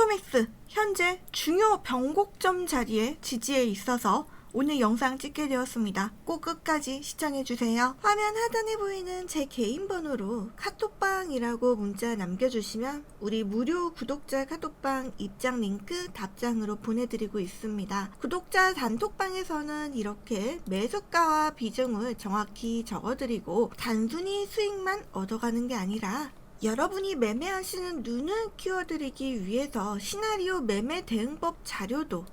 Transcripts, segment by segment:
스톰엑스 현재 중요 변곡점 자리에 지지해 있어서 오늘 영상 찍게 되었습니다. 꼭 끝까지 시청해주세요. 화면 하단에 보이는 제 개인 번호로 카톡방이라고 문자 남겨주시면 우리 무료 구독자 카톡방 입장 링크 답장으로 보내드리고 있습니다. 구독자 단톡방에서는 이렇게 매수가와 비중을 정확히 적어드리고 단순히 수익만 얻어가는 게 아니라 여러분이 매매하시는 눈을 키워드리기 위해서 시나리오 매매 대응법 자료도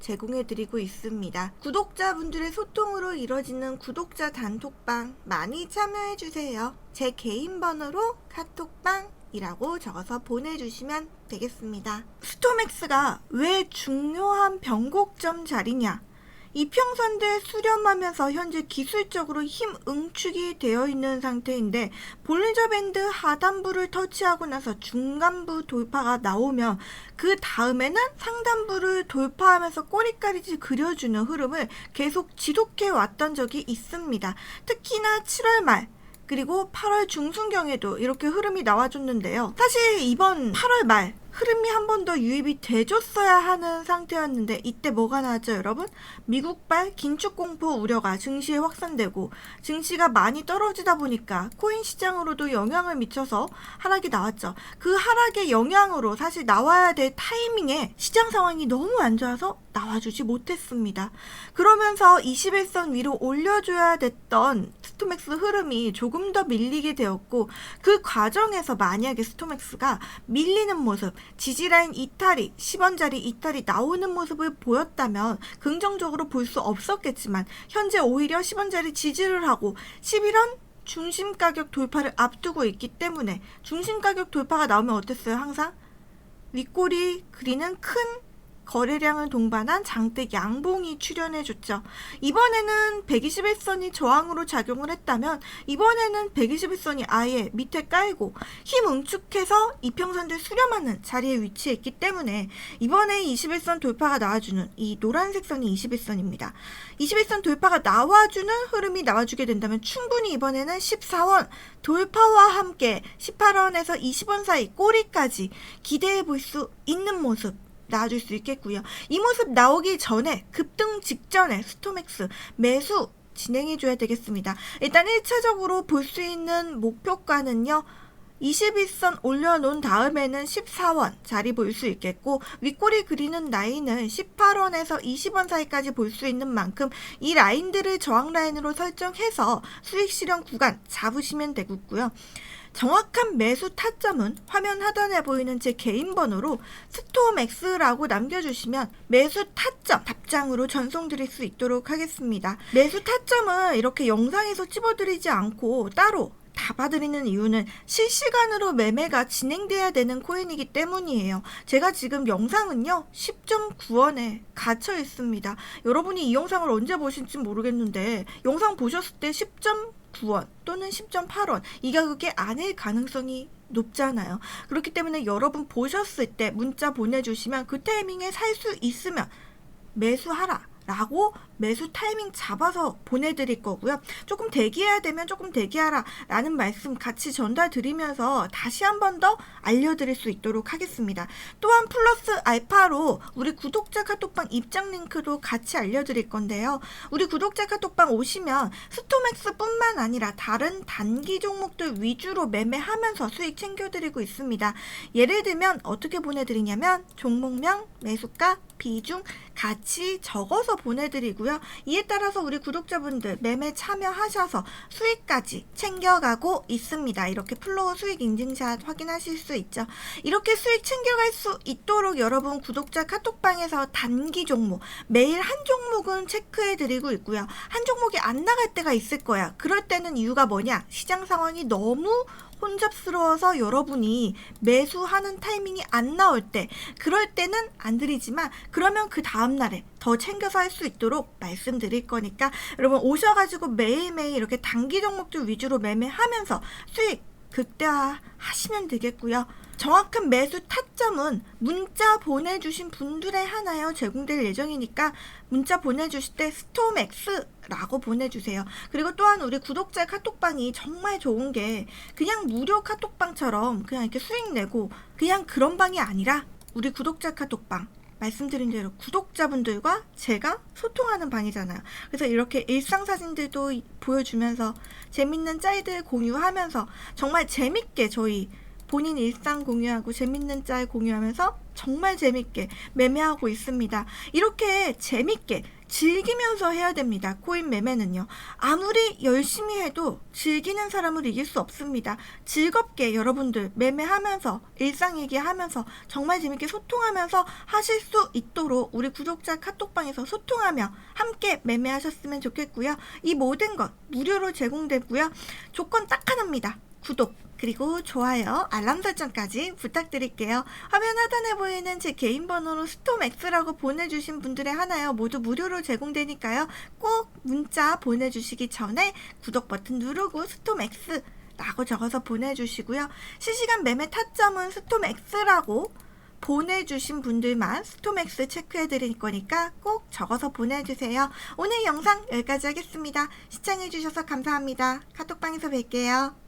제공해드리고 있습니다. 구독자분들의 소통으로 이뤄지는 구독자 단톡방 많이 참여해주세요. 제 개인 번호로 카톡방 이라고 적어서 보내주시면 되겠습니다. 스톰엑스가 왜 중요한 변곡점 자리냐? 이평선대 수렴하면서 현재 기술적으로 힘 응축이 되어 있는 상태인데 볼리저 밴드 하단부를 터치하고 나서 중간부 돌파가 나오면 그 다음에는 상단부를 돌파하면서 꼬리까지 그려주는 흐름을 계속 지속해 왔던 적이 있습니다. 특히나 7월 말 그리고 8월 중순경에도 이렇게 흐름이 나와줬는데요. 사실 이번 8월 말 흐름이 한 번 더 유입이 돼줬어야 하는 상태였는데 이때 뭐가 나왔죠 여러분? 미국발 긴축 공포 우려가 증시에 확산되고 증시가 많이 떨어지다 보니까 코인 시장으로도 영향을 미쳐서 하락이 나왔죠. 그 하락의 영향으로 사실 나와야 될 타이밍에 시장 상황이 너무 안 좋아서 나와주지 못했습니다. 그러면서 21선 위로 올려줘야 됐던 스토맥스 흐름이 조금 더 밀리게 되었고 그 과정에서 만약에 스토맥스가 밀리는 모습 지지라인 이탈이 10원짜리 이탈이 나오는 모습을 보였다면 긍정적으로 볼 수 없었겠지만 현재 오히려 10원짜리 지지를 하고 11원 중심 가격 돌파를 앞두고 있기 때문에 중심 가격 돌파가 나오면 어땠어요 항상? 윗꼬리 그리는 큰 거래량을 동반한 장대 양봉이 출현해줬죠. 이번에는 121선이 저항으로 작용을 했다면 이번에는 121선이 아예 밑에 깔고 힘 응축해서 이평선들 수렴하는 자리에 위치했기 때문에 이번에 21선 돌파가 나와주는 이 노란색 선이 21선입니다. 21선 돌파가 나와주는 흐름이 나와주게 된다면 충분히 이번에는 14원 돌파와 함께 18원에서 20원 사이 꼬리까지 기대해 볼 수 있는 모습 나와줄 수 있겠고요. 이 모습 나오기 전에 급등 직전에 스토맥스 매수 진행해줘야 되겠습니다. 일단 1차적으로 볼 수 있는 목표가는요. 21선 올려놓은 다음에는 14원 자리 볼 수 있겠고 윗꼬리 그리는 라인은 18원에서 20원 사이까지 볼 수 있는 만큼 이 라인들을 저항 라인으로 설정해서 수익 실현 구간 잡으시면 되겠고요. 정확한 매수 타점은 화면 하단에 보이는 제 개인 번호로 스톰엑스라고 남겨주시면 매수 타점 답장으로 전송드릴 수 있도록 하겠습니다. 매수 타점은 이렇게 영상에서 찝어드리지 않고 따로 잡아드리는 이유는 실시간으로 매매가 진행돼야 되는 코인이기 때문이에요. 제가 지금 영상은요 10.9원에 갇혀 있습니다. 여러분이 이 영상을 언제 보실지 모르겠는데 영상 보셨을 때 10.9원 또는 10.8원 이 가격이 아닐 가능성이 높잖아요. 그렇기 때문에 여러분 보셨을 때 문자 보내주시면 그 타이밍에 살 수 있으면 매수하라. 라고 매수 타이밍 잡아서 보내드릴 거고요. 조금 대기해야 되면 조금 대기하라 라는 말씀 같이 전달 드리면서 다시 한 번 더 알려드릴 수 있도록 하겠습니다. 또한 플러스 알파로 우리 구독자 카톡방 입장 링크도 같이 알려드릴 건데요. 우리 구독자 카톡방 오시면 스토맥스 뿐만 아니라 다른 단기 종목들 위주로 매매하면서 수익 챙겨드리고 있습니다. 예를 들면 어떻게 보내드리냐면 종목명, 매수가, 비중 같이 적어서 보내드리고요. 이에 따라서 우리 구독자분들 매매 참여하셔서 수익까지 챙겨가고 있습니다. 이렇게 플로우 수익 인증샷 확인하실 수 있죠. 이렇게 수익 챙겨갈 수 있도록 여러분 구독자 카톡방에서 단기 종목 매일 한 종목은 체크해드리고 있고요. 한 종목이 안 나갈 때가 있을 거야. 그럴 때는 이유가 뭐냐? 시장 상황이 너무 혼잡스러워서 여러분이 매수하는 타이밍이 안 나올 때 그럴 때는 안 드리지만 그러면 그 다음 날에 더 챙겨서 할 수 있도록 말씀드릴 거니까 여러분 오셔가지고 매일매일 이렇게 단기 종목들 위주로 매매하면서 수익 극대화하시면 되겠고요. 정확한 매수 타점은 문자 보내주신 분들에 하나요 제공될 예정이니까 문자 보내주실 때 스톰엑스라고 보내주세요. 그리고 또한 우리 구독자 카톡방이 정말 좋은 게 그냥 무료 카톡방처럼 그냥 이렇게 수익 내고 그냥 그런 방이 아니라 우리 구독자 카톡방 말씀드린 대로 구독자분들과 제가 소통하는 방이잖아요. 그래서 이렇게 일상 사진들도 이- 보여주면서 재밌는 짤들 공유하면서 정말 재밌게 저희 본인 일상 공유하고 재밌는 짤 공유하면서 정말 재밌게 매매하고 있습니다. 이렇게 재밌게 즐기면서 해야 됩니다. 코인 매매는요. 아무리 열심히 해도 즐기는 사람을 이길 수 없습니다. 즐겁게 여러분들 매매하면서 일상 얘기하면서 정말 재밌게 소통하면서 하실 수 있도록 우리 구독자 카톡방에서 소통하며 함께 매매하셨으면 좋겠고요. 이 모든 것 무료로 제공되고요. 조건 딱 하나입니다. 구독. 그리고 좋아요, 알람 설정까지 부탁드릴게요. 화면 하단에 보이는 제 개인 번호로 스톰X라고 보내주신 분들의 하나요. 모두 무료로 제공되니까요. 꼭 문자 보내주시기 전에 구독 버튼 누르고 스톰X 라고 적어서 보내주시고요. 실시간 매매 타점은 스톰X라고 보내주신 분들만 스톰X 체크해 드릴 거니까 꼭 적어서 보내주세요. 오늘 영상 여기까지 하겠습니다. 시청해주셔서 감사합니다. 카톡방에서 뵐게요.